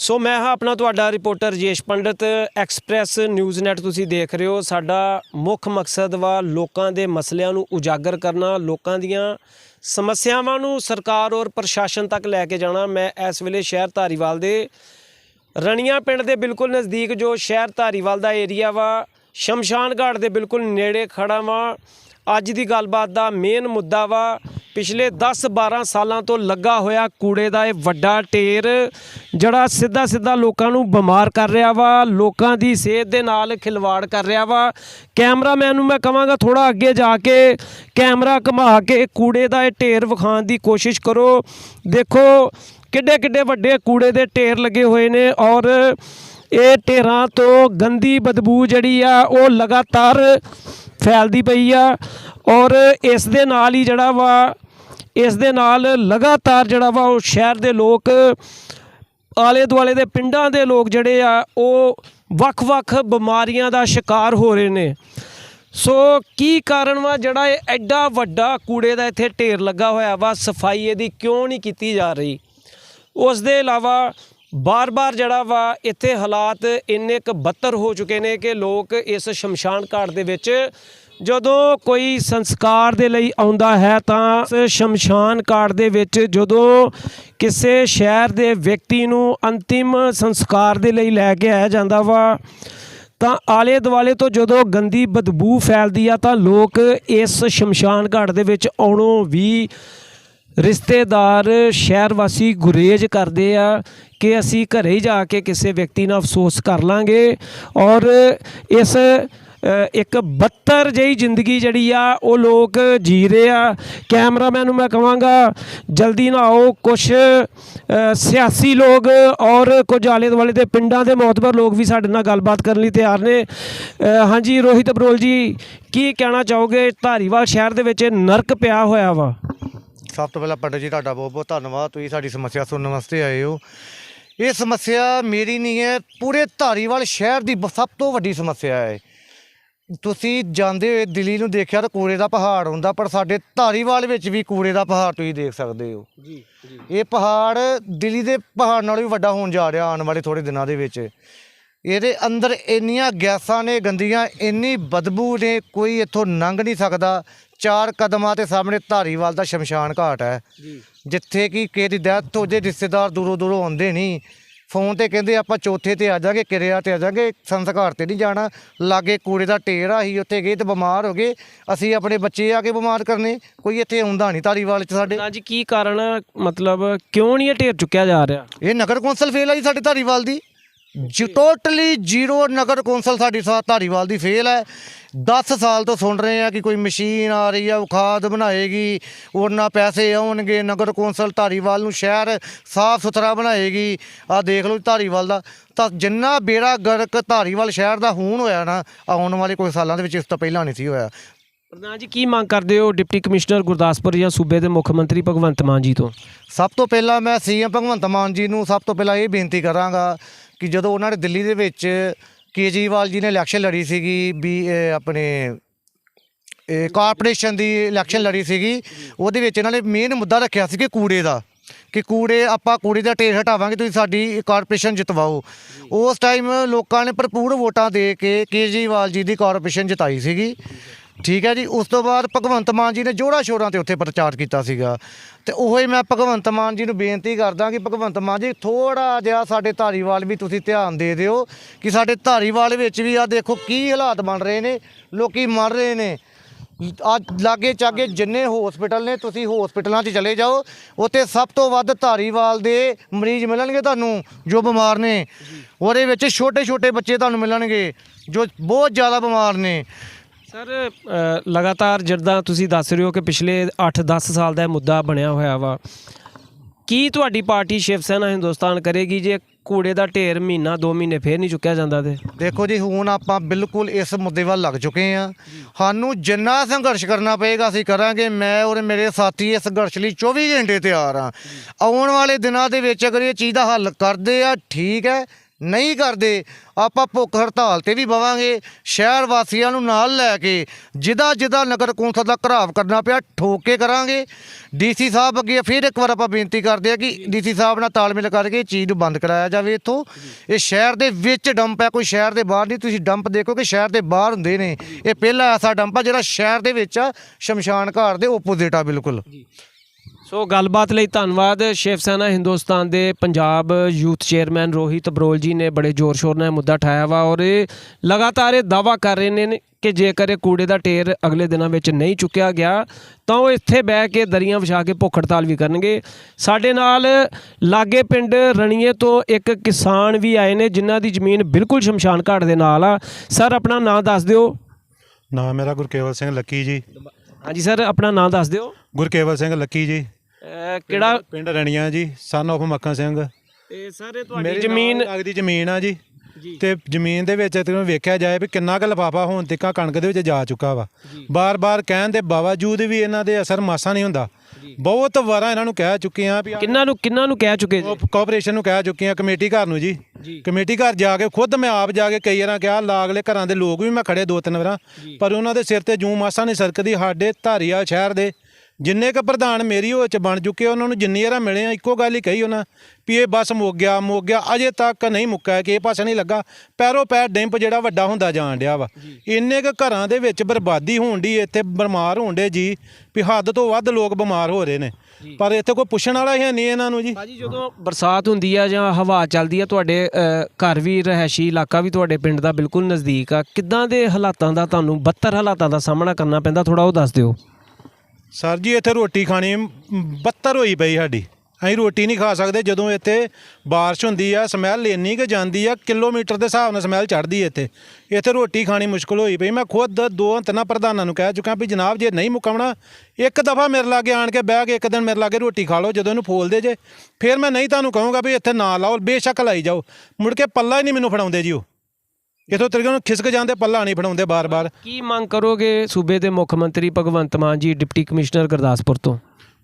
ਸੋ ਮੈਂ ਹਾਂ ਆਪਣਾ ਤੁਹਾਡਾ reporter Rajesh Pandit. Express news net ਤੁਸੀਂ ਦੇਖ ਰਹੇ ਹੋ। ਸਾਡਾ ਮੁੱਖ ਮਕਸਦ ਵਾ ਲੋਕਾਂ ਦੇ ਮਸਲਿਆਂ ਨੂੰ ਉਜਾਗਰ ਕਰਨਾ, ਲੋਕਾਂ ਦੀਆਂ ਸਮੱਸਿਆਵਾਂ ਨੂੰ ਸਰਕਾਰ ਔਰ ਪ੍ਰਸ਼ਾਸਨ ਤੱਕ ਲੈ ਕੇ ਜਾਣਾ। ਮੈਂ ਇਸ ਵੇਲੇ ਸ਼ਹਿਰ ਧਾਰੀਵਾਲ ਦੇ ਰਣੀਆਂ ਪਿੰਡ ਦੇ ਬਿਲਕੁਲ ਨਜ਼ਦੀਕ ਜੋ ਸ਼ਹਿਰ ਧਾਰੀਵਾਲ ਦਾ ਏਰੀਆ ਵਾ, ਸ਼ਮਸ਼ਾਨ ਘਾਟ ਦੇ ਬਿਲਕੁਲ ਨੇੜੇ ਖੜਾ ਵਾਂ। ਅੱਜ ਦੀ ਗੱਲਬਾਤ ਦਾ ਮੇਨ ਮੁੱਦਾ ਵਾ, ਪਿਛਲੇ 10-12 ਸਾਲਾਂ ਤੋਂ ਲੱਗਾ ਹੋਇਆ ਕੂੜੇ ਦਾ ਇਹ ਵੱਡਾ ਢੇਰ, ਜਿਹੜਾ ਸਿੱਧਾ ਸਿੱਧਾ ਲੋਕਾਂ ਨੂੰ ਬਿਮਾਰ ਕਰ ਰਿਹਾ ਵਾ, ਲੋਕਾਂ ਦੀ ਸਿਹਤ ਦੇ ਨਾਲ ਖਿਲਵਾੜ ਕਰ ਰਿਹਾ ਵਾ। ਕੈਮਰਾਮੈਨ ਨੂੰ ਮੈਂ ਕਹਾਂਗਾ ਥੋੜਾ ਅੱਗੇ ਜਾ ਕੇ ਕੈਮਰਾ ਘੁਮਾ ਕੇ ਕੂੜੇ ਦਾ ਇਹ ਢੇਰ ਵਿਖਾਉਣ ਦੀ ਕੋਸ਼ਿਸ਼ ਕਰੋ। ਦੇਖੋ ਕਿੱਡੇ ਕਿੱਡੇ ਵੱਡੇ ਕੂੜੇ ਦੇ ਢੇਰ ਲੱਗੇ ਹੋਏ ਨੇ ਔਰ ਇਹ ਢੇਰਾਂ ਤੋਂ ਗੰਦੀ ਬਦਬੂ ਜਿਹੜੀ ਆ, ਉਹ ਲਗਾਤਾਰ ਫੈਲਦੀ ਪਈ ਆ ਔਰ ਇਸ ਦੇ ਨਾਲ ਹੀ ਜਿਹੜਾ ਵਾ, ਇਸ ਦੇ ਨਾਲ ਲਗਾਤਾਰ ਜਿਹੜਾ ਵਾ ਉਹ ਸ਼ਹਿਰ ਦੇ ਲੋਕ ਆਲੇ ਦੁਆਲੇ ਦੇ ਪਿੰਡਾਂ ਦੇ ਲੋਕ ਜਿਹੜੇ ਆ, ਉਹ ਵੱਖ-ਵੱਖ ਬਿਮਾਰੀਆਂ ਦਾ ਸ਼ਿਕਾਰ ਹੋ ਰਹੇ ਨੇ। ਸੋ ਕੀ ਕਾਰਨ ਵਾ ਜਿਹੜਾ ਇਹ ਐਡਾ ਵੱਡਾ ਕੂੜੇ ਦਾ ਇੱਥੇ ਢੇਰ ਲੱਗਾ ਹੋਇਆ ਵਾ, ਸਫ਼ਾਈ ਇਹਦੀ ਕਿਉਂ ਨਹੀਂ ਕੀਤੀ ਜਾ ਰਹੀ? ਉਸ ਦੇ ਇਲਾਵਾ ਬਾਰ-ਬਾਰ ਜਿਹੜਾ ਵਾ, ਇੱਥੇ ਹਾਲਾਤ ਇੰਨੇ ਕੁ ਬੱਤਰ ਹੋ ਚੁੱਕੇ ਨੇ ਕਿ ਲੋਕ ਇਸ ਸ਼ਮਸ਼ਾਨ ਘਾਟ ਦੇ ਵਿੱਚ ਜਦੋਂ ਕੋਈ ਸੰਸਕਾਰ ਦੇ ਲਈ ਆਉਂਦਾ ਹੈ ਤਾਂ ਸ਼ਮਸ਼ਾਨ ਘਾਟ ਦੇ ਵਿੱਚ ਜਦੋਂ ਕਿਸੇ ਸ਼ਹਿਰ ਦੇ ਵਿਅਕਤੀ ਨੂੰ ਅੰਤਿਮ ਸੰਸਕਾਰ ਦੇ ਲਈ ਲੈ ਕੇ ਆਇਆ ਜਾਂਦਾ ਵਾ, ਤਾਂ ਆਲੇ ਦੁਆਲੇ ਤੋਂ ਜਦੋਂ ਗੰਦੀ ਬਦਬੂ ਫੈਲਦੀ ਆ ਤਾਂ ਲੋਕ ਇਸ ਸ਼ਮਸ਼ਾਨ ਘਾਟ ਦੇ ਵਿੱਚ ਆਉਣੋਂ ਵੀ ਰਿਸ਼ਤੇਦਾਰ ਸ਼ਹਿਰ ਵਾਸੀ ਗੁਰੇਜ ਕਰਦੇ ਆ ਕਿ ਅਸੀਂ ਘਰੇ ਹੀ ਜਾ ਕੇ ਕਿਸੇ ਵਿਅਕਤੀ ਨਾਲ ਅਫਸੋਸ ਕਰ ਲਾਂਗੇ ਔਰ ਇਸ ਇੱਕ ਬੱਤਰ ਜਿਹੀ ਜ਼ਿੰਦਗੀ ਜਿਹੜੀ ਆ, ਉਹ ਲੋਕ ਜੀ ਰਹੇ ਆ। ਕੈਮਰਾਮੈਨ ਨੂੰ ਮੈਂ ਕਹਾਂਗਾ, ਜਲਦੀ ਨਾ ਆਓ ਕੁਝ ਸਿਆਸੀ ਲੋਕ ਔਰ ਕੁਝ ਆਲੇ ਦੁਆਲੇ ਦੇ ਪਿੰਡਾਂ ਦੇ ਮੌਤਬਰ ਲੋਕ ਵੀ ਸਾਡੇ ਨਾਲ ਗੱਲਬਾਤ ਕਰਨ ਲਈ ਤਿਆਰ ਨੇ। ਹਾਂਜੀ, ਰੋਹਿਤ ਬਰੋਲ ਜੀ, ਕੀ ਕਹਿਣਾ ਚਾਹੋਗੇ? ਧਾਰੀਵਾਲ ਸ਼ਹਿਰ ਦੇ ਵਿੱਚ ਨਰਕ ਪਿਆ ਹੋਇਆ ਵਾ। ਸਭ ਤੋਂ ਪਹਿਲਾਂ ਪੰਡਤ ਜੀ ਤੁਹਾਡਾ ਬਹੁਤ ਬਹੁਤ ਧੰਨਵਾਦ। ਤੁਸੀਂ ਸਾਡੀ ਸਮੱਸਿਆ ਸੁਣਨ ਵਾਸਤੇ ਆਏ ਹੋ। ਇਹ ਸਮੱਸਿਆ ਮੇਰੀ ਨਹੀਂ ਹੈ ਪੂਰੇ ਧਾਰੀਵਾਲ ਸ਼ਹਿਰ ਦੀ ਸਭ ਤੋਂ ਵੱਡੀ ਸਮੱਸਿਆ ਹੈ। ਤੁਸੀਂ ਜਾਂਦੇ ਹੋਏ ਦਿੱਲੀ ਨੂੰ ਦੇਖਿਆ ਤਾਂ ਕੂੜੇ ਦਾ ਪਹਾੜ ਹੁੰਦਾ ਪਰ ਸਾਡੇ ਧਾਰੀਵਾਲ ਵਿੱਚ ਵੀ ਕੂੜੇ ਦਾ ਪਹਾੜ ਤੁਸੀਂ ਦੇਖ ਸਕਦੇ ਹੋ। ਜੀ ਜੀ। ਇਹ ਪਹਾੜ ਦਿੱਲੀ ਦੇ ਪਹਾੜ ਨਾਲੋਂ ਵੀ ਵੱਡਾ ਹੋਣ ਜਾ ਰਿਹਾ ਆਉਣ ਵਾਲੇ ਥੋੜੇ ਦਿਨਾਂ ਦੇ ਵਿੱਚ। ਇਹਦੇ ਅੰਦਰ ਇੰਨੀਆਂ ਗੈਸਾਂ ਨੇ ਗੰਦੀਆਂ ਇੰਨੀ ਬਦਬੂ ਨੇ ਕੋਈ ਇੱਥੋਂ ਲੰਘ ਨਹੀਂ ਸਕਦਾ। ਚਾਰ ਕਦਮਾਂ ਤੇ ਸਾਹਮਣੇ ਧਾਰੀਵਾਲ ਦਾ ਸ਼ਮਸ਼ਾਨ ਘਾਟ ਹੈ। ਜਿੱਥੇ ਕਿ ਕਿਸੇ ਦੀ ਡੈਥ ਹੋ ਜੇ ਰਿਸ਼ਤੇਦਾਰ ਦੂਰੋਂ ਦੂਰੋਂ ਆਉਂਦੇ ਨਹੀਂ। ਫੋਨ ਤੇ ਕਹਿੰਦੇ ਆਪਾਂ ਚੌਥੇ ਤੇ ਆ ਜਾਾਂਗੇ ਕਿਰਿਆ ਤੇ ਆ ਜਾਾਂਗੇ ਸੰਸਕਾਰ ਤੇ ਨਹੀਂ ਜਾਣਾ। ਲਾਗੇ ਕੂੜੇ ਦਾ ਢੇਰ ਆ ਅਸੀਂ ਉੱਥੇ ਗਏ ਤੇ ਬਿਮਾਰ ਹੋ ਗਏ। ਅਸੀਂ ਆਪਣੇ ਬੱਚੇ ਆ ਕੇ ਬਿਮਾਰ ਕਰਨੇ। ਕੋਈ ਇੱਥੇ ਆਉਂਦਾ ਨਹੀਂ ਧਾਰੀਵਾਲ ਚ ਸਾਡੇ। ਨਾ ਜੀ ਕੀ ਕਾਰਨ? ਮਤਲਬ ਕਿਉਂ ਨਹੀਂ ਇਹ ਢੇਰ ਚੁੱਕਿਆ ਜਾ ਰਿਹਾ? ਇਹ ਨਗਰ ਕੌਂਸਲ ਫੇਲ ਆ ਜੀ ਸਾਡੇ ਧਾਰੀਵਾਲ ਦੀ। ਟੋਟਲੀ ਜ਼ੀਰੋ ਨਗਰ ਕੌਂਸਲ ਸਾਡੀ ਸਾ ਧਾਰੀਵਾਲ ਦੀ ਫੇਲ ਹੈ। 10 ਸਾਲ ਤੋਂ ਸੁਣ ਰਹੇ ਆ ਕਿ ਕੋਈ ਮਸ਼ੀਨ ਆ ਰਹੀ ਆ ਉਹ ਖਾਦ ਬਣਾਏਗੀ ਉਹਨਾਂ ਪੈਸੇ ਆਉਣਗੇ ਨਗਰ ਕੌਂਸਲ ਧਾਰੀਵਾਲ ਨੂੰ ਸ਼ਹਿਰ ਸਾਫ਼ ਸੁਥਰਾ ਬਣਾਏਗੀ। ਆ ਦੇਖ ਲਓ ਧਾਰੀਵਾਲ ਦਾ। ਤਾਂ ਜਿੰਨਾ ਬੇੜਾ ਗਰਕ ਧਾਰੀਵਾਲ ਸ਼ਹਿਰ ਦਾ ਹੋਣ ਹੋਇਆ ਨਾ ਆਉਣ ਵਾਲੇ ਕੋਈ ਸਾਲਾਂ ਦੇ ਵਿੱਚ ਇਸ ਤੋਂ ਪਹਿਲਾਂ ਨਹੀਂ ਸੀ ਹੋਇਆ। ਪ੍ਰਧਾਨ ਜੀ ਕੀ ਮੰਗ ਕਰਦੇ ਹੋ ਡਿਪਟੀ ਕਮਿਸ਼ਨਰ ਗੁਰਦਾਸਪੁਰ ਜਾਂ ਸੂਬੇ ਦੇ ਮੁੱਖ ਮੰਤਰੀ ਭਗਵੰਤ ਮਾਨ ਜੀ ਤੋਂ? ਸਭ ਤੋਂ ਪਹਿਲਾਂ ਮੈਂ ਸੀਐਮ ਭਗਵੰਤ ਮਾਨ ਜੀ ਨੂੰ ਸਭ ਤੋਂ ਪਹਿਲਾਂ ਇਹ ਬੇਨਤੀ ਕਰਾਂਗਾ ਕਿ ਜਦੋਂ ਉਹਨਾਂ ਨੇ ਦਿੱਲੀ ਦੇ ਵਿੱਚ ਕੇਜਰੀਵਾਲ ਜੀ ਨੇ ਇਲੈਕਸ਼ਨ ਲੜੀ ਸੀਗੀ, ਵੀ ਆਪਣੇ ਕਾਰਪੋਰੇਸ਼ਨ ਦੀ ਇਲੈਕਸ਼ਨ ਲੜੀ ਸੀਗੀ, ਉਹਦੇ ਵਿੱਚ ਇਹਨਾਂ ਨੇ ਮੇਨ ਮੁੱਦਾ ਰੱਖਿਆ ਸੀ ਕਿ ਕੂੜੇ ਦਾ, ਕਿ ਕੂੜੇ ਆਪਾਂ ਕੂੜੇ ਦਾ ਢੇਰ ਹਟਾਵਾਂਗੇ, ਤੁਸੀਂ ਸਾਡੀ ਕਾਰਪੋਰੇਸ਼ਨ ਜਿਤਵਾਓ। ਉਸ ਟਾਈਮ ਲੋਕਾਂ ਨੇ ਭਰਪੂਰ ਵੋਟਾਂ ਦੇ ਕੇ ਕੇਜਰੀਵਾਲ ਜੀ ਦੀ ਕਾਰਪੋਰੇਸ਼ਨ ਜਿਤਾਈ ਸੀਗੀ। ਠੀਕ ਹੈ ਜੀ ਉਸ ਤੋਂ ਬਾਅਦ ਭਗਵੰਤ ਮਾਨ ਜੀ ਨੇ ਜੋੜਾ ਸ਼ੋਰਾਂ ਤੇ ਉੱਥੇ ਪ੍ਰਚਾਰ ਕੀਤਾ ਸੀਗਾ। ਤੇ ਉਹੀ ਮੈਂ ਭਗਵੰਤ ਮਾਨ ਜੀ ਨੂੰ ਬੇਨਤੀ ਕਰਦਾ ਕਿ ਭਗਵੰਤ ਮਾਨ ਜੀ ਥੋੜਾ ਜਿਹਾ ਸਾਡੇ ਧਾਰੀਵਾਲ ਵੀ ਤੁਸੀਂ ਧਿਆਨ ਦੇ ਦਿਓ ਕਿ ਸਾਡੇ ਧਾਰੀਵਾਲ ਵਿੱਚ ਵੀ ਆ ਦੇਖੋ ਕੀ ਹਾਲਾਤ ਬਣ ਰਹੇ ਨੇ ਲੋਕੀ ਮਰ ਰਹੇ ਨੇ। ਅੱਜ ਲਾਗੇ ਚਾਗੇ ਜਿੰਨੇ ਹਸਪੀਟਲ ਨੇ ਤੁਸੀਂ ਹਸਪੀਟਲਾਂ 'ਚ ਚਲੇ ਜਾਓ ਉੱਥੇ ਸਭ ਤੋਂ ਵੱਧ ਧਾਰੀਵਾਲ ਦੇ ਮਰੀਜ਼ ਮਿਲਣਗੇ ਤੁਹਾਨੂੰ ਜੋ ਬਿਮਾਰ ਨੇ। ਉਹਦੇ ਵਿੱਚ ਛੋਟੇ ਛੋਟੇ ਬੱਚੇ ਤੁਹਾਨੂੰ ਮਿਲਣਗੇ ਜੋ ਬਹੁਤ ਜ਼ਿਆਦਾ ਬਿਮਾਰ ਨੇ। ਸਰ ਲਗਾਤਾਰ ਜਿੱਦਾਂ ਤੁਸੀਂ ਦੱਸ ਰਹੇ ਹੋ ਕਿ ਪਿਛਲੇ 8-10 ਸਾਲ ਦਾ ਇਹ ਮੁੱਦਾ ਬਣਿਆ ਹੋਇਆ ਵਾ, ਕੀ ਤੁਹਾਡੀ ਪਾਰਟੀ ਸ਼ਿਵ ਸੈਨਾ ਹਿੰਦੁਸਤਾਨ ਕਰੇਗੀ ਜੇ ਕੂੜੇ ਦਾ ਢੇਰ ਮਹੀਨਾ 2 ਮਹੀਨੇ ਫੇਰ ਨਹੀਂ ਚੁੱਕਿਆ ਜਾਂਦਾ ਤੇ? ਦੇਖੋ ਜੀ, ਹੁਣ ਆਪਾਂ ਬਿਲਕੁਲ ਇਸ ਮੁੱਦੇ ਵੱਲ ਲੱਗ ਚੁੱਕੇ ਆ ਸਾਨੂੰ ਜਿੰਨਾ ਸੰਘਰਸ਼ ਕਰਨਾ ਪਏਗਾ, ਅਸੀਂ ਕਰਾਂਗੇ। ਮੈਂ ਔਰ ਮੇਰੇ ਸਾਥੀ ਇਸ ਸੰਘਰਸ਼ ਲਈ 24 ਘੰਟੇ ਤਿਆਰ ਆ ਆਉਣ ਵਾਲੇ ਦਿਨਾਂ ਦੇ ਵਿੱਚ ਅਗਰ ਇਹ ਚੀਜ਼ ਦਾ ਹੱਲ ਕਰਦੇ ਆ, ਠੀਕ ਹੈ। ਨਹੀਂ ਕਰਦੇ ਆਪਾਂ ਭੁੱਖ ਹੜਤਾਲ ਤੇ ਵੀ ਬਵਾਂਗੇ। ਸ਼ਹਿਰ ਵਾਸੀਆਂ ਨੂੰ ਨਾਲ ਲੈ ਕੇ ਜਿਹਦਾ ਜਿਹਦਾ ਨਗਰ ਕੌਂਸਲ ਦਾ ਘਰਾਵ ਕਰਨਾ ਪਿਆ ਠੋਕ ਕੇ ਕਰਾਂਗੇ। ਡੀਸੀ ਸਾਹਿਬ ਅੱਗੇ ਫਿਰ ਇੱਕ ਵਾਰ ਆਪਾਂ ਬੇਨਤੀ ਕਰਦੇ ਆ ਕਿ ਡੀਸੀ ਸਾਹਿਬ ਨਾਲ ਤਾਲਮੇਲ ਕਰਕੇ ਇਹ ਚੀਜ਼ ਨੂੰ ਬੰਦ ਕਰਾਇਆ ਜਾਵੇ ਇੱਥੋਂ। ਇਹ ਸ਼ਹਿਰ ਦੇ ਵਿੱਚ ਡੰਪ ਹੈ ਕੋਈ ਸ਼ਹਿਰ ਦੇ ਬਾਹਰ ਨਹੀਂ। ਤੁਸੀਂ ਡੰਪ ਦੇਖੋ ਕਿ ਸ਼ਹਿਰ ਦੇ ਬਾਹਰ ਹੁੰਦੇ ਨੇ। ਇਹ ਪਹਿਲਾ ਐਸਾ ਡੰਪ ਆ ਜਿਹੜਾ ਸ਼ਹਿਰ ਦੇ ਵਿੱਚ ਆ ਸ਼ਮਸ਼ਾਨ ਘਾਟ ਦੇ ਓਪੋਜ਼ਿਟ ਆ ਬਿਲਕੁਲ। ਸੋ ਗੱਲਬਾਤ ਲਈ ਧੰਨਵਾਦ ਸ਼ਿਵ ਸੈਨਾ ਹਿੰਦੁਸਤਾਨ ਦੇ ਪੰਜਾਬ ਯੂਥ ਚੇਅਰਮੈਨ ਰੋਹਿਤ ਬਰੋਲ ਜੀ ਨੇ ਬੜੇ ਜ਼ੋਰ ਸ਼ੋਰ ਨਾਲ ਮੁੱਦਾ ਉਠਾਇਆ ਵਾ ਔਰ ਇਹ ਲਗਾਤਾਰ ਇਹ ਦਾਵਾ ਕਰ ਰਹੇ ਨੇ ਕਿ ਜੇਕਰ ਇਹ ਕੂੜੇ ਦਾ ਢੇਰ ਅਗਲੇ ਦਿਨਾਂ ਵਿੱਚ ਨਹੀਂ ਚੁੱਕਿਆ ਗਿਆ ਤਾਂ ਉਹ ਇੱਥੇ ਬਹਿ ਕੇ ਦਰੀਆਂ ਵਿਛਾ ਕੇ ਭੁੱਖ ਹੜਤਾਲ ਵੀ ਕਰਨਗੇ। ਸਾਡੇ ਨਾਲ ਲਾਗੇ ਪਿੰਡ ਰਣੀਏ ਤੋਂ ਇੱਕ ਕਿਸਾਨ ਵੀ ਆਏ ਨੇ ਜਿਨ੍ਹਾਂ ਦੀ ਜ਼ਮੀਨ ਬਿਲਕੁਲ ਸ਼ਮਸ਼ਾਨ ਘਾਟ ਦੇ ਨਾਲ ਆ। ਸਰ ਆਪਣਾ ਨਾਮ ਦੱਸ ਦਿਓ। ਨਾਮ ਮੇਰਾ ਗੁਰਕੇਵਲ ਸਿੰਘ ਲੱਕੀ ਜੀ। ਹਾਂਜੀ ਸਰ ਆਪਣਾ ਨਾਮ ਦੱਸ ਦਿਓ। ਗੁਰਕੇਵਲ ਸਿੰਘ ਲੱਕੀ ਜੀ। ਅਹ ਕਿਹੜਾ ਪਿੰਡ ਰਣੀਆਂ ਜੀ ਸਨ of ਮੱਖਣ ਸਿੰਘ। ਤੇ ਸਰ ਇਹ ਤੁਹਾਡੀ ਜ਼ਮੀਨ ਲੱਗਦੀ ਜ਼ਮੀਨ ਆ ਜੀ। ਤੇ ਜ਼ਮੀਨ ਦੇ ਵਿੱਚ ਤੇ ਵੇਖਿਆ ਜਾਏ ਵੀ ਕਿੰਨਾ ਕੁ ਲਫਾਫਾ ਹੁਣ ਤੱਕ ਕਣਕ ਦੇ ਵਿੱਚ ਜਾ ਚੁੱਕਾ ਵਾ। ਬਾਰ-ਬਾਰ ਕਹਿਣ ਦੇ ਬਾਵਜੂਦ ਵੀ ਇਹਨਾਂ ਦੇ ਅਸਰ ਮਾਸਾ ਨਹੀਂ ਹੁੰਦਾ। ਬਹੁਤ ਵਾਰਾਂ ਇਹਨਾਂ ਨੂੰ ਕਹਿ ਚੁੱਕੇ ਆ ਵੀ ਕਿੰਨਾਂ ਨੂੰ ਕਿੰਨਾਂ ਨੂੰ ਕਹਿ ਚੁੱਕੇ ਜੀ? ਕਾਰਪੋਰੇਸ਼ਨ ਨੂੰ ਕਹਿ ਚੁੱਕੇ ਆ ਕਮੇਟੀ ਘਰ ਨੂੰ ਜੀ। ਕਮੇਟੀ ਘਰ ਜਾ ਕੇ ਖੁਦ ਮੈਂ ਆਪ ਜਾ ਕੇ ਕਈ ਵਾਰਾਂ ਕਿਹਾ ਲਾਗਲੇ ਘਰਾਂ ਦੇ ਲੋਕ ਵੀ ਮੈਂ ਖੜੇ ਦੋ ਤਿੰਨ ਵਾਰਾਂ। ਪਰ ਉਹਨਾਂ ਦੇ ਸਿਰ ਤੇ ਜੂ ਮਾਸਾ ਨਹੀਂ ਸਰਕਦੀ ਸਾਡੇ ਧਾਰੀਵਾਲ ਸ਼ਹਿਰ ਦੇ ਜਿੰਨੇ ਕ ਪ੍ਰਧਾਨ ਮੇਰੀ ਉਹ ਚ ਬਣ ਚੁੱਕੇ ਉਹਨਾਂ ਨੂੰ ਜਿੰਨੀ ਵਾਰਾਂ ਮਿਲੇ ਆ ਇੱਕੋ ਗੱਲ ਹੀ ਕਹੀ ਉਹਨਾਂ ਵੀ ਇਹ ਬਸ ਮੁੱਕ ਗਿਆ ਮੁੱਕ ਗਿਆ ਅਜੇ ਤੱਕ ਨਹੀਂ ਮੁੱਕਾ ਕਿ ਇਹ ਪਾਸੇ ਨਹੀਂ ਲੱਗਾ। ਪੈਰੋ ਪੈਰ ਡੈਂਪ ਜਿਹੜਾ ਵੱਡਾ ਹੁੰਦਾ ਜਾਣ ਡਿਆ ਵਾ। ਇੰਨੇ ਕ ਘਰਾਂ ਦੇ ਵਿੱਚ ਬਰਬਾਦੀ ਹੋਣ ਦੀ ਇੱਥੇ ਬਿਮਾਰ ਹੋਣ ਡੇ ਜੀ ਵੀ ਹੱਦ ਤੋਂ ਵੱਧ ਲੋਕ ਬਿਮਾਰ ਹੋ ਰਹੇ ਨੇ। ਪਰ ਇੱਥੇ ਕੋਈ ਪੁੱਛਣ ਵਾਲਾ ਹੀ ਨਹੀਂ ਇਹਨਾਂ ਨੂੰ ਜੀ। ਭਾਜੀ ਜਦੋਂ ਬਰਸਾਤ ਹੁੰਦੀ ਆ ਜਾਂ ਹਵਾ ਚੱਲਦੀ ਆ ਤੁਹਾਡੇ ਘਰ ਵੀ ਰਹਿਸ਼ੀ ਇਲਾਕਾ ਵੀ ਤੁਹਾਡੇ ਪਿੰਡ ਦਾ ਬਿਲਕੁਲ ਨਜ਼ਦੀਕ ਆ। ਕਿੱਦਾਂ ਦੇ ਹਾਲਾਤਾਂ ਦਾ ਤੁਹਾਨੂੰ ਬੱਤਰ ਹਾਲਾਤਾਂ ਦਾ ਸਾਹਮਣਾ ਕਰਨਾ ਪੈਂਦਾ ਥੋੜਾ ਉਹ ਦੱਸ ਦਿਓ। ਸਰ ਜੀ, ਇੱਥੇ ਰੋਟੀ ਖਾਣੀ ਬੱਤਰ ਹੋਈ ਪਈ ਸਾਡੀ। ਅਸੀਂ ਰੋਟੀ ਨਹੀਂ ਖਾ ਸਕਦੇ, ਜਦੋਂ ਇੱਥੇ ਬਾਰਿਸ਼ ਹੁੰਦੀ ਆ, ਸਮੈਲ ਇੰਨੀ ਕਿ ਜਾਂਦੀ ਆ, ਕਿਲੋਮੀਟਰ ਦੇ ਹਿਸਾਬ ਨਾਲ ਸਮੈਲ ਚੜਦੀ ਇੱਥੇ। ਇੱਥੇ ਰੋਟੀ ਖਾਣੀ ਮੁਸ਼ਕਲ ਹੋਈ ਪਈ। ਮੈਂ ਖੁਦ ਦੋ ਤਿੰਨਾਂ ਪ੍ਰਧਾਨਾਂ ਨੂੰ ਕਹਿ ਚੁੱਕਾ ਵੀ ਜਨਾਬ, ਜੇ ਨਹੀਂ ਮੁਕਾਉਣਾ ਇੱਕ ਦਫਾ ਮੇਰੇ ਲਾਗੇ ਆਣ ਕੇ ਬਹਿ ਕੇ, ਇੱਕ ਦਿਨ ਮੇਰੇ ਲਾਗੇ ਰੋਟੀ ਖਾ ਲਓ, ਜਦੋਂ ਇਹਨੂੰ ਫੋਲਦੇ ਜੇ। ਫਿਰ ਮੈਂ ਨਹੀਂ ਤੁਹਾਨੂੰ ਕਹੂੰਗਾ ਵੀ ਇੱਥੇ ਨਾ ਲਾਓ, ਬੇਸ਼ੱਕ ਲਾਈ ਜਾਓ। ਮੁੜ ਕੇ ਪੱਲਾ ਹੀ ਨਹੀਂ ਮੈਨੂੰ ਫੜਾਉਂਦੇ ਜੀ ਉਹ। ਇਥੋਂ ਤਰੀਕੇ ਨੂੰ ਖਿਸਕ ਜਾਂਦੇ ਪੱਲਾ ਨਹੀਂ ਫੜਾਉਂਦੇ ਬਾਰ-ਬਾਰ। ਕੀ ਮੰਗ ਕਰੋਗੇ ਸੂਬੇ ਦੇ ਮੁੱਖ ਮੰਤਰੀ ਭਗਵੰਤ ਮਾਨ ਜੀ ਡਿਪਟੀ ਕਮਿਸ਼ਨਰ ਗੁਰਦਾਸਪੁਰ ਤੋਂ?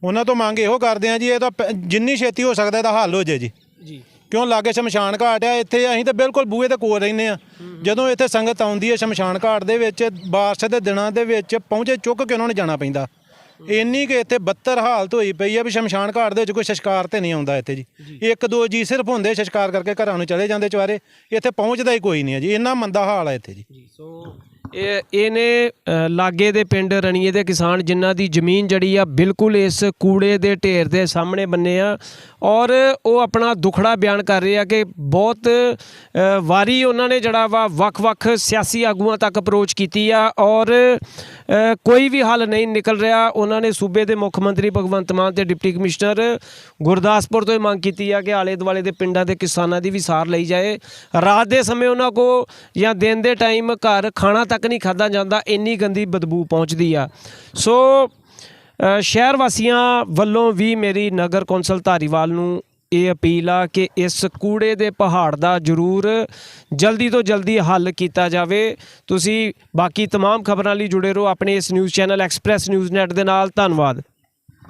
ਉਹਨਾਂ ਤੋਂ ਮੰਗ ਇਹੋ ਕਰਦੇ ਆ ਜੀ ਇਹ ਤਾਂ ਪ- ਜਿੰਨੀ ਛੇਤੀ ਹੋ ਸਕਦਾ ਇਹਦਾ ਹੱਲ ਹੋ ਜੇ ਜੀ। ਜੀ। ਕਿਉਂ ਲਾਗੇ ਸ਼ਮਸ਼ਾਨ ਘਾਟ ਆ ਇੱਥੇ ਅਸੀਂ ਤਾਂ ਬਿਲਕੁਲ ਬੂਹੇ ਦੇ ਕੋਲ ਰਹਿੰਦੇ ਆ ਜਦੋਂ ਇੱਥੇ ਸੰਗਤ ਆਉਂਦੀ ਹੈ ਸ਼ਮਸ਼ਾਨ ਘਾਟ ਦੇ ਵਿੱਚ ਬਾਰਿਸ਼ ਦੇ ਦਿਨਾਂ ਦੇ ਵਿੱਚ ਪਹੁੰਚੇ ਚੁੱਕ ਕੇ ਉਹਨਾਂ ਨੂੰ ਜਾਣਾ ਪੈਂਦਾ। ਇੰਨੀ ਕਿ ਇੱਥੇ ਬੱਤਰ ਹਾਲਤ ਹੋਈ ਪਈ ਆ ਵੀ ਸ਼ਮਸ਼ਾਨ ਘਾਟ ਦੇ ਵਿੱਚ ਕੋਈ ਸ਼ਸ਼ਕਾਰ ਤੇ ਨਹੀਂ ਆਉਂਦਾ ਇੱਥੇ ਜੀ। ਇੱਕ ਦੋ ਜੀ ਸਿਰਫ ਹੁੰਦੇ ਸ਼ਸ਼ਕਾਰ ਕਰਕੇ ਘਰਾਂ ਨੂੰ ਚਲੇ ਜਾਂਦੇ ਚਵਾਰੇ ਇੱਥੇ ਪਹੁੰਚਦਾ ਹੀ ਕੋਈ ਨਹੀਂ ਹੈ ਜੀ। ਇੰਨਾ ਮੰਦਾ ਹਾਲ ਹੈ ਇੱਥੇ ਜੀ ਸੋ ਇਹ ਇਹਨੇ ਲਾਗੇ ਦੇ ਪਿੰਡ ਰਣੀਏ ਦੇ ਕਿਸਾਨ ਜਿਨ੍ਹਾਂ ਦੀ ਜ਼ਮੀਨ ਜੜੀ ਆ ਬਿਲਕੁਲ ਇਸ ਕੂੜੇ ਦੇ ਢੇਰ ਦੇ ਸਾਹਮਣੇ ਬੰਨੇ ਆ ਔਰ ਉਹ ਆਪਣਾ ਦੁਖੜਾ ਬਿਆਨ ਕਰ ਰਹੇ ਆ ਕਿ ਬਹੁਤ ਵਾਰੀ ਉਹਨਾਂ ਨੇ ਜਿਹੜਾ ਵਾ ਵੱਖ-ਵੱਖ ਸਿਆਸੀ ਆਗੂਆਂ ਤੱਕ ਅਪਰੋਚ ਕੀਤੀ ਆ ਔਰ ਕੋਈ ਵੀ ਹੱਲ ਨਹੀਂ ਨਿਕਲ ਰਿਹਾ। ਉਹਨਾਂ ਨੇ ਸੂਬੇ ਦੇ ਮੁੱਖ ਮੰਤਰੀ ਭਗਵੰਤ ਮਾਨ ਤੇ ਡਿਪਟੀ ਕਮਿਸ਼ਨਰ ਗੁਰਦਾਸਪੁਰ ਤੋਂ ਇਹ ਮੰਗ ਕੀਤੀ ਆ ਕਿ ਆਲੇ ਦੁਆਲੇ ਦੇ ਪਿੰਡਾਂ ਦੇ ਕਿਸਾਨਾਂ ਦੀ ਵੀ ਸਾਰ ਲਈ ਜਾਏ। ਰਾਤ ਦੇ ਸਮੇਂ ਉਹਨਾਂ ਕੋ ਜਾਂ ਦਿਨ ਦੇ ਟਾਈਮ ਘਰ ਖਾਣਾ ਤੱਕ ਨਹੀਂ ਖਾਦਾ ਜਾਂਦਾ ਇੰਨੀ ਗੰਦੀ ਬਦਬੂ ਪਹੁੰਚਦੀ ਆ ਸੋ ਅ, ਸ਼ਹਿਰ ਵਾਸੀਆਂ ਵੱਲੋਂ ਵੀ ਮੇਰੀ ਨਗਰ ਕੌਂਸਲ ਧਾਰੀਵਾਲ ਨੂੰ ਇਹ ਅਪੀਲ ਆ ਕਿ ਇਸ ਕੂੜੇ ਦੇ ਪਹਾੜ ਦਾ ਜ਼ਰੂਰ ਜਲਦੀ ਤੋਂ ਜਲਦੀ ਹੱਲ ਕੀਤਾ ਜਾਵੇ ਤੁਸੀਂ ਬਾਕੀ तमाम ਖਬਰਾਂ ਲਈ ਜੁੜੇ ਰਹੋ ਆਪਣੇ ਇਸ news channel express news net ਦੇ ਨਾਲ ਧੰਨਵਾਦ